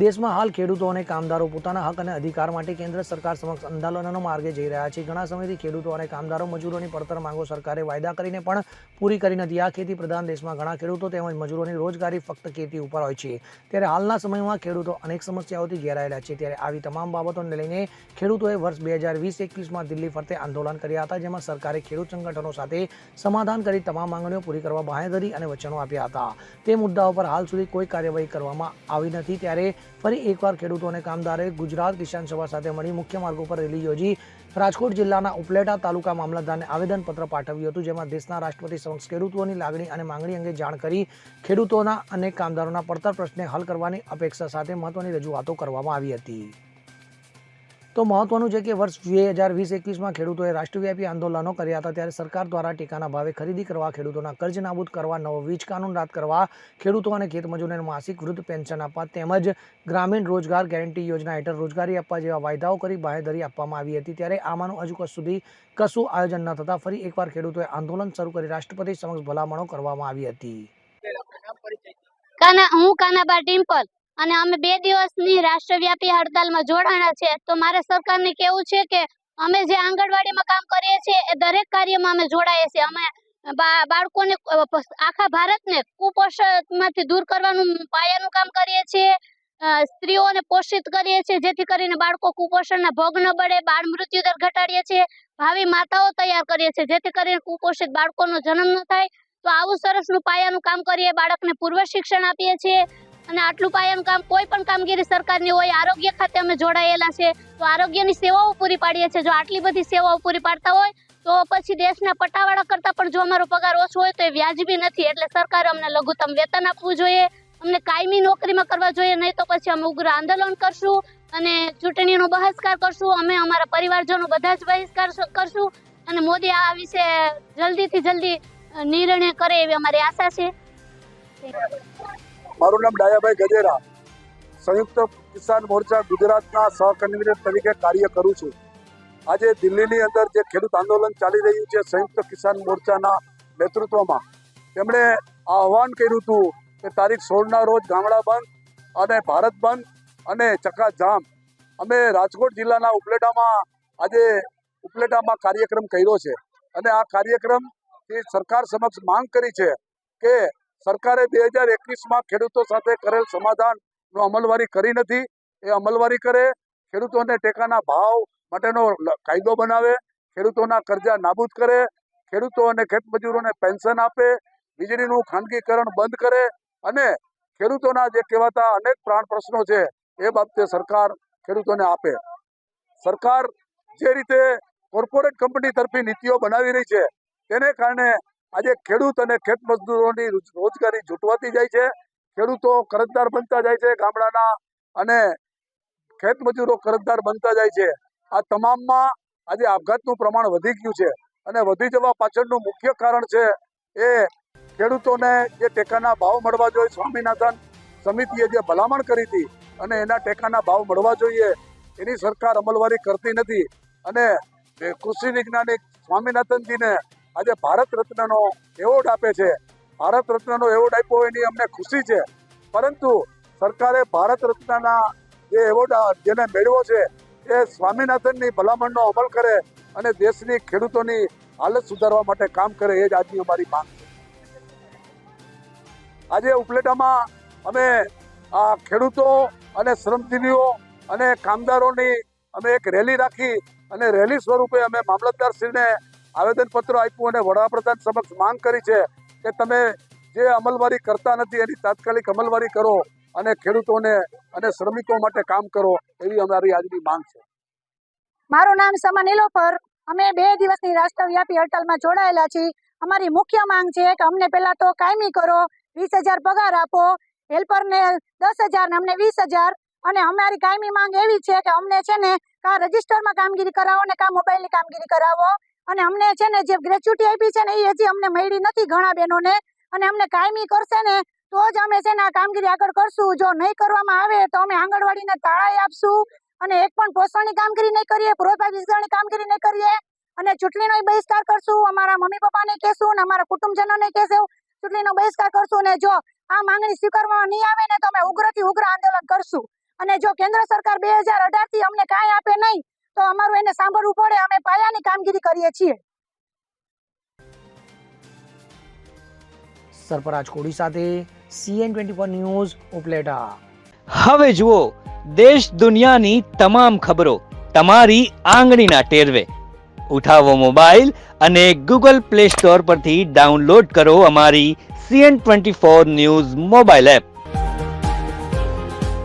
દેશમાં હાલ ખેડૂતો અને કામદારો પોતાના હક અને અધિકાર માટે કેન્દ્ર સરકાર સમક્ષ આંદોલનનો માર્ગે જઈ રહ્યા છે. ઘણા સમયથી ખેડૂતો અને કામદારો મજૂરોની પડતર માંગો સરકારે વાયદા કરીને પણ પૂરી કરી નથી. આ ખેતી પ્રધાન દેશમાં ઘણા ખેડૂતો તેમજ મજૂરોની રોજગારી ફક્ત ખેતી ઉપર હોય છે. ત્યારે હાલના સમયમાં ખેડૂતો અનેક સમસ્યાઓથી ઘેરાયેલા છે. ત્યારે આવી તમામ બાબતોને લઈને ખેડૂતોએ વર્ષ બે હજાર વીસ એકવીસમાં દિલ્હી ફરતે આંદોલન કર્યા હતા, જેમાં સરકારે ખેડૂત સંગઠનો સાથે સમાધાન કરી તમામ માંગણીઓ પૂરી કરવા બાંહેધરી અને વચનો આપ્યા હતા. તે મુદ્દાઓ પર હાલ સુધી કોઈ કાર્યવાહી કરવામાં આવી નથી. ત્યારે ફરી એકવાર ખેડૂતો અને કામદારે ગુજરાત કિસાન સભા સાથે મળી મુખ્ય માર્ગો પર રેલી યોજી રાજકોટ જિલ્લાના ઉપલેટા તાલુકા મામલતદારને આવેદનપત્ર પાઠવ્યું હતું, જેમાં દેશના રાષ્ટ્રપતિ સમક્ષ ખેડૂતોની લાગણી અને માંગણી અંગે જાણ કરી ખેડૂતોના અને કામદારોના પડતર પ્રશ્ને હલ કરવાની અપેક્ષા સાથે મહત્વની રજૂઆતો કરવામાં આવી હતી. તો મહત્વનું છે કે વર્ષ બે હજાર વીસ એકવીસમાં ખેડૂતોએ રાષ્ટ્રવ્યાપી આંદોલનો કર્યા હતા ત્યારે સરકાર દ્વારા ટેકાના ભાવે ખરીદી કરવા, ખેડૂતોના કર્જ નાબૂદ કરવા, નવો વીજ કાનૂન રાત કરવા, ખેડૂતો અને ખેતમજૂરોને માસિક વૃદ્ધ પેન્શન આપવા તેમજ ગ્રામીણ રોજગાર ગેરંટી યોજના હેઠળ રોજગારી આપવા જેવા વાયદાઓ કરી બાહેધરી આપવામાં આવી હતી ત્યારે આમાંનું હજુ કશું સુધી કશું આયોજન ન થતાં ફરી એકવાર ખેડૂતોએ આંદોલન શરૂ કરી રાષ્ટ્રપતિ સમક્ષ ભલામણો કરવામાં આવી હતી. હું કાનાબા ડિમ્પલ અને અમે બે દિવસની રાષ્ટ્રવ્યાપી હડતાલમાં જોડાણા છે. તો મારે સરકારને કેવું છે કે, અમે જે આંગણવાડીમાં કામ કરીએ છીએ, એ દરેક કાર્યમાં અમે જોડાઈએ છીએ. અમે બાળકોને આખા ભારતને કુપોષણમાંથી દૂર કરવાનું પાયાનું કામ કરીએ છીએ. સ્ત્રીઓને પોષિત કરીએ છીએ, જેથી કરીને બાળકો કુપોષણના ભોગ ન બળે બાળ મૃત્યુ દર ઘટાડીએ છીએ. ભાવિ માતાઓ તૈયાર કરીએ છીએ, જેથી કરીને કુપોષિત બાળકોનો જન્મ ન થાય. તો આવું સરસનું પાયાનું કામ કરીએ, બાળકને પૂર્વ શિક્ષણ આપીએ છીએ. અને આટલું પાયાનું કામ, કોઈ પણ કામગીરી સરકારની હોય, આરોગ્ય ખાતે અમે જોડાયેલા છે, તો આરોગ્યની સેવાઓ પૂરી પાડીએ છીએ. જો આટલી બધી સેવાઓ પૂરી પાડતા હોય, તો પછી દેશના પટાવાળા કરતાં પણ જો અમારો પગાર ઓછો હોય, તો એ વ્યાજબી નથી. એટલે સરકારે અમને લઘુત્તમ વેતન આપવું જોઈએ, અમને કાયમી નોકરીમાં કરવા જોઈએ, નહીં તો પછી અમે ઉગ્ર આંદોલન કરશું અને ચૂંટણીનો બહિષ્કાર કરશું. અમે અમારા પરિવારજનો બધા જ બહિષ્કાર કરશું અને મોદી આ વિશે જલ્દીથી જલ્દી નિર્ણય કરે એવી અમારી આશા છે. મારું નામ ડાયાભાઈ ગજેરા. સંયુક્ત કિસાન મોરચા ગુજરાતના સહકન્વીનર તરીકે કાર્ય કરું છું. આજે દિલ્હીની અંદર જે ખેડૂત આંદોલન ચાલી રહ્યું છે સંયુક્ત કિસાન મોરચાના નેતૃત્વમાં, તેમણે આહવાન કર્યું હતું કે તારીખ સોળના રોજ ગામડા બંધ અને ભારત બંધ અને ચક્કાજામ અમે રાજકોટ જિલ્લાના ઉપલેટામાં આજે ઉપલેટામાં કાર્યક્રમ કર્યો છે અને આ કાર્યક્રમ સરકાર સમક્ષ માંગ કરી છે કે સરકારે બે હજાર એકવીસમાં ખેડૂતો સાથે કરેલ સમાધાનનો અમલવારી કરી નથી. એ અમલવારી કરે, ખેડૂતોને ટેકાના ભાવ માટેનો કાયદો બનાવે, ખેડૂતોના કરજા નાબૂદ કરે, ખેડૂતો અને ખેતમજૂરોને પેન્શન આપે, વીજળીનું ખાનગીકરણ બંધ કરે અને ખેડૂતોના જે કહેવાતા અનેક પ્રાણ પ્રશ્નો છે એ બાબતે સરકાર ખેડૂતોને આપે. સરકાર જે રીતે કોર્પોરેટ કંપની તરફી નીતિઓ બનાવી રહી છે, તેને કારણે આજે ખેડૂત અને ખેત મજદૂરોની રોજગારી જૂટવાતી જાય છે. ખેડૂતો કરજદાર બનતા જાય છે ગામડાના અને ખેત મજૂરો કરજદાર બનતા જાય છે. આ તમામમાં આજે આપઘાતનું પ્રમાણ વધી ગયું છે અને વધી જવા પાછળનું મુખ્ય કારણ છે એ ખેડૂતોને જે ટેકાના ભાવ મળવા જોઈએ, સ્વામિનાથન સમિતિએ જે ભલામણ કરી હતી અને એના ટેકાના ભાવ મળવા જોઈએ, એની સરકાર અમલવારી કરતી નથી. અને કૃષિ વૈજ્ઞાનિક સ્વામિનાથનજીને આજે ભારત રત્નનો એવોર્ડ આપે છે. ભારત રત્નનો એવોર્ડ આપ્યો એની અમને ખુશી છે. પરંતુ સરકારે ભારત રત્નના જે એવોર્ડ, જેને મેળવ્યો છે, એ સ્વામિનાથનની ભલામણનો અમલ કરે અને દેશની ખેડૂતોની હાલત સુધારવા માટે કામ કરે એ જ આજની અમારી માંગ છે. આજે ઉપલેટામાં અમે આ ખેડૂતો અને શ્રમજીવીઓ અને કામદારોની અમે એક રેલી રાખી અને રેલી સ્વરૂપે અમે મામલતદારશ્રીને આવેદનપત્ર આપ્યું અને વડાપ્રધાન સમક્ષ માંગ કરી છે કે તમે જે અમલવારી કરતા નથી એની તાત્કાલિક અમલવારી કરો અને ખેડૂતોને અને શ્રમિકો માટે કામ કરો એવી અમારી આજની માંગ છે. મારું નામ સમા નીલોફર. અમે બે દિવસની રાષ્ટ્રવ્યાપી હડતાલમાં જોડાયેલા છીએ. અમારી મુખ્ય માંગ છે કે અમને પહેલા તો કાયમી કરો, વીસ હજાર પગાર આપો, હેલ્પરને દસ હજાર ને અમને વીસ હજાર. અને અમારી કાયમી માંગ એવી છે કે અમને છે ને કા રજિસ્ટરમાં કામગીરી કરાવો ને કા મોબાઈલની કામગીરી કરાવો. અને અમને છે ને જે ગ્રેચ્યુટી આપી છે ને એ હજી અમને મળી નથી ઘણા બહેનોને. અને અમને કાયમી કરશે ને તો જ અમે છે ને આ કામગીરી આગળ કરશું. જો નહીં કરવામાં આવે તો અમે આંગણવાડીને તાળાઈ આપશું. અને એક પણ પોષણની કામગીરી નહીં કરીએ પુરોધા વિસ્તરણની કામગીરી નહીં કરીએ. અને ચૂંટણીનો બહિષ્કાર કરશું. અમારા મમ્મી પપ્પાને કહેશું અને અમારા કુટુંબજનોને કહેશું. ચૂંટણીનો બહિષ્કાર કરશું ને જો આ માંગણી સ્વીકારવામાં નહીં આવે ને તો અમે ઉગ્રથી ઉગ્ર આંદોલન કરશું. અને જો કેન્દ્ર સરકાર બે હજાર અઢારથી અમને કાંઈ આપે નહીં તો અમારું એને સાંભળવું પડે અમે પાયાની કામગીરી કરીએ છીએ. સરપરાજ કોડી સાથે CN twenty four news Upleta. હવે જુઓ દેશ દુનિયાની તમામ ખબરો તમારી આંગળીના ટેરવે. ઉઠાવો મોબાઈલ અને ગૂગલ પ્લે સ્ટોર પરથી ડાઉનલોડ કરો અમારી CN twenty four news mobile app.